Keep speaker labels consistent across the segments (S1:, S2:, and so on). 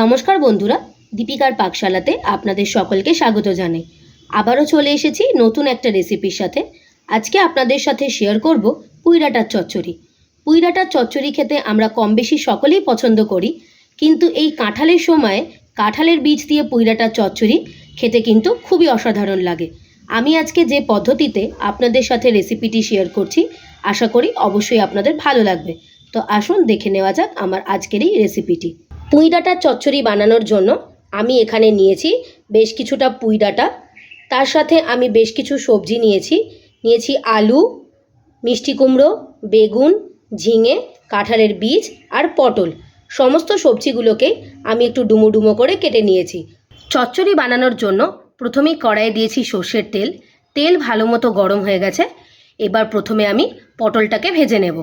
S1: নমস্কার বন্ধুরা, দীপিকার পাকশালাতে আপনাদের সকলকে স্বাগত জানাই। আবারও চলে এসেছি নতুন একটা রেসিপির সাথে। আজকে আপনাদের সাথে শেয়ার করব পুইরাটার চচ্চড়ি। পুইরাটার চচ্চড়ি খেতে আমরা কম বেশি সকলেই পছন্দ করি, কিন্তু এই কাঁঠালের সময়ে কাঁঠালের বীজ দিয়ে পুইরাটার চচ্চড়ি খেতে কিন্তু খুবই অসাধারণ লাগে। আমি আজকে যে পদ্ধতিতে আপনাদের সাথে রেসিপিটি শেয়ার করছি, আশা করি অবশ্যই আপনাদের ভালো লাগবে। তো আসুন দেখে নেওয়া যাক আমার আজকের এই রেসিপিটি পুঁই ডাঁটার চচ্চড়ি বানানোর জন্য আমি এখানে নিয়েছি বেশ কিছুটা পুঁই ডাঁটা তার সাথে আমি বেশ কিছু সবজি নিয়েছি। নিয়েছি আলু, মিষ্টি কুমড়ো, বেগুন, ঝিঙে, কাঁঠালের বীজ আর পটল। সমস্ত সবজিগুলোকে আমি একটু ডুমো ডুমো করে কেটে নিয়েছি। চচ্চড়ি বানানোর জন্য প্রথমেই কড়াইয়ে দিয়েছি সর্ষের তেল। তেল ভালো মতো গরম হয়ে গেছে। এবার প্রথমে আমি পটলটাকে ভেজে নেব।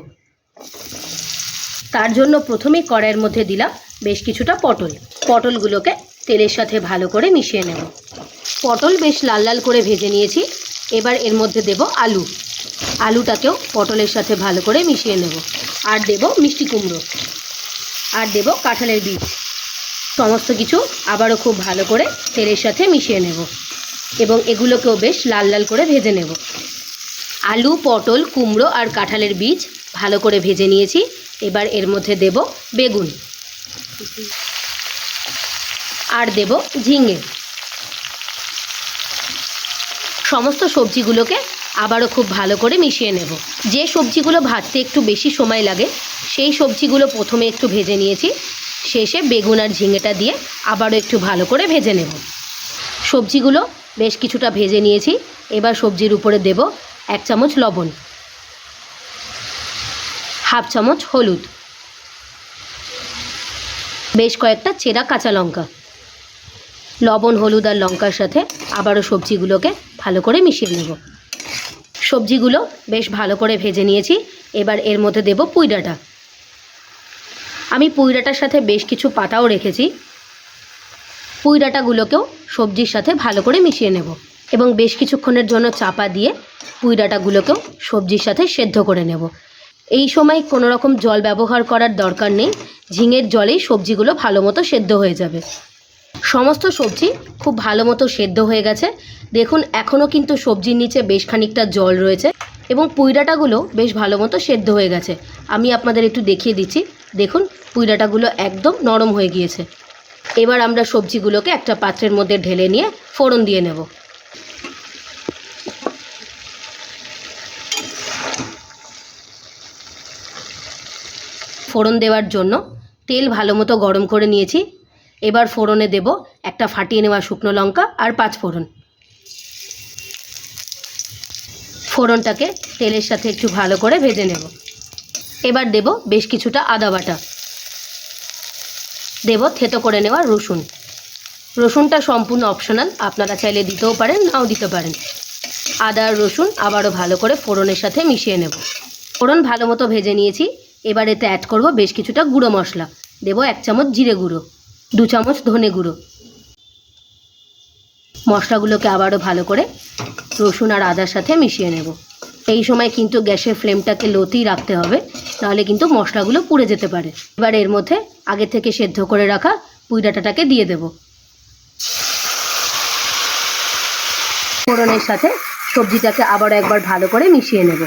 S1: তার জন্য প্রথমেই কড়াইয়ের মধ্যে দিলাম বেশ কিছুটা পটল। পটলগুলোকে তেলের সাথে ভালো করে মিশিয়ে নেব। পটল বেশ লাল লাল করে ভেজে নিয়েছি। এবার এর মধ্যে দেব আলু। আলুটাকেও পটলের সাথে ভালো করে মিশিয়ে নেব। আর দেব মিষ্টি কুমড়ো। আর দেব কাঁঠালের বীজ। সমস্ত কিছু আবারও খুব ভালো করে তেলের সাথে মিশিয়ে নেব। এবং এগুলোকেও বেশ লাল লাল করে ভেজে নেব। আলু, পটল, কুমড়ো আর কাঁঠালের বীজ ভালো করে ভেজে নিয়েছি। এবার এর মধ্যে দেব বেগুন। আর দেব ঝিঙে। সমস্ত সবজিগুলোকে আবারও খুব ভালো করে মিশিয়ে নেব। যে সবজিগুলো ভাজতে একটু বেশি সময় লাগে, সেই সবজিগুলো প্রথমে একটু ভেজে নিয়েছি। শেষে বেগুন আর ঝিঙেটা দিয়ে আবারও একটু ভালো করে ভেজে নেব। সবজিগুলো বেশ কিছুটা ভেজে নিয়েছি। এবার সবজির উপরে দেব এক চামচ লবণ। হাফ চামচ হলুদ। বেশ কয়েকটা চেরা কাঁচা লঙ্কা। লবণ, হলুদ আর লঙ্কার সাথে আবারও সবজিগুলোকে ভালো করে মিশিয়ে নেব। সবজিগুলো বেশ ভালো করে ভেজে নিয়েছি। এবার এর মধ্যে দেব পুইডাটা। আমি পুইডাটার সাথে বেশ কিছু পাতাও রেখেছি। পুইডাটাগুলোকেও সবজির সাথে ভালো করে মিশিয়ে নেব এবং বেশ কিছুক্ষণের জন্য চাপা দিয়ে পুইডাটাগুলোকেও সবজির সাথে সেদ্ধ করে নেব। এই সময় কোনো রকম জল ব্যবহার করার দরকার নেই। ঝিঙের জলেই সবজিগুলো ভালো মতো সেদ্ধ হয়ে যাবে। সমস্ত সবজি খুব ভালো মতো সেদ্ধ হয়ে গেছে। দেখুন, এখনও কিন্তু সবজির নিচে বেশ খানিকটা জল রয়েছে এবং পুইডাটাগুলো বেশ ভালো মতো সেদ্ধ হয়ে গেছে। আমি আপনাদের একটু দেখিয়ে দিচ্ছি। দেখুন, পুইডাটাগুলো একদম নরম হয়ে গিয়েছে। এবার আমরা সবজিগুলোকে একটা পাত্রের মধ্যে ঢেলে নিয়ে ফোড়ন দিয়ে নেব। ফোড়ন দেওয়ার জন্য তেল ভালো মতো গরম করে নিয়েছি। এবার ফোড়নে দেব একটা ফাটিয়ে নেওয়া শুকনো লঙ্কা আর পাঁচ ফোড়ন। ফোড়নটাকে তেলের সাথে একটু ভালো করে ভেজে নেব। এবার দেব বেশ কিছুটা আদা বাটা। দেব থেতো করে নেওয়া রসুন। রসুনটা সম্পূর্ণ অপশনাল, আপনারা চাইলে দিতেও পারেন, নাও দিতে পারেন। আদা আর রসুন আবারও ভালো করে ফোড়নের সাথে মিশিয়ে নেব। ফোড়ন ভালো মতো ভেজে নিয়েছি। এবার এতে অ্যাড করব বেশ কিছুটা গুঁড়ো মশলা। দেব এক চামচ জিরে গুঁড়ো, দু চামচ ধনে গুঁড়ো। মশলাগুলোকে আবারও ভালো করে রসুন আর আদার সাথে মিশিয়ে নেব। এই সময় কিন্তু গ্যাসের ফ্লেমটাকে লোতেই রাখতে হবে, নাহলে কিন্তু মশলাগুলো পুড়ে যেতে পারে। এবার এর মধ্যে আগে থেকে সেদ্ধ করে রাখা পুঁই দিয়ে দেব। ফোড়নের সাথে সবজিটাকে আবার একবার ভালো করে মিশিয়ে নেব।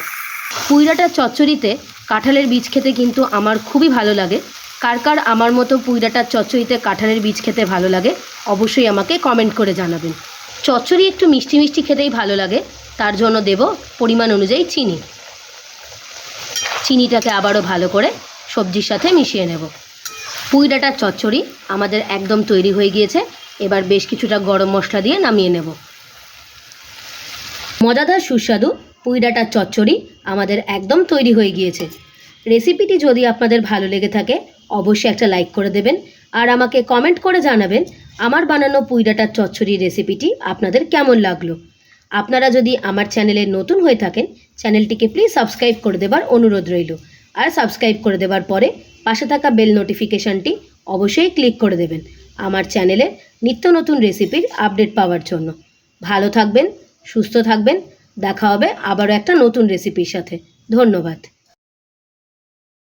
S1: পুইরাটার চচ্চড়িতে কাঁঠালের বীজ খেতে কিন্তু আমার খুবই ভালো লাগে। কার কার আমার মতো পুইরাটার চচ্চড়িতে কাঁঠালের বীজ খেতে ভালো লাগে, অবশ্যই আমাকে কমেন্ট করে জানাবেন। চচ্চড়ি একটু মিষ্টি মিষ্টি খেতেই ভালো লাগে, তার জন্য দেব পরিমাণ অনুযায়ী চিনি। চিনিটাকে আবারও ভালো করে সবজির সাথে মিশিয়ে নেব। পুইডাটার চচ্চড়ি আমাদের একদম তৈরি হয়ে গিয়েছে, এবার বেশ কিছুটা গরম মশলা দিয়ে নামিয়ে নেব। মজাদার সুস্বাদু পুইডাটার চচ্চড়ি আমাদের একদম তৈরি হয়ে গিয়েছে। রেসিপিটি যদি আপনাদের ভালো লেগে থাকে, অবশ্যই একটা লাইক করে দেবেন আর আমাকে কমেন্ট করে জানাবেন আমার বানানো পুইডাটার চচ্চড়ি রেসিপিটি আপনাদের কেমন লাগল। আপনারা যদি আমার চ্যানেলে নতুন হয়ে থাকেন, চ্যানেলটিকে প্লিজ সাবস্ক্রাইব করে দেবার অনুরোধ রইল। আর সাবস্ক্রাইব করে দেবার পরে পাশে থাকা বেল নোটিফিকেশানটি অবশ্যই ক্লিক করে দেবেন আমার চ্যানেলে নিত্য নতুন রেসিপির আপডেট পাওয়ার জন্য। ভালো থাকবেন, সুস্থ থাকবেন দেখা হবে আবারও একটা নতুন রেসিপির সাথে। ধন্যবাদ।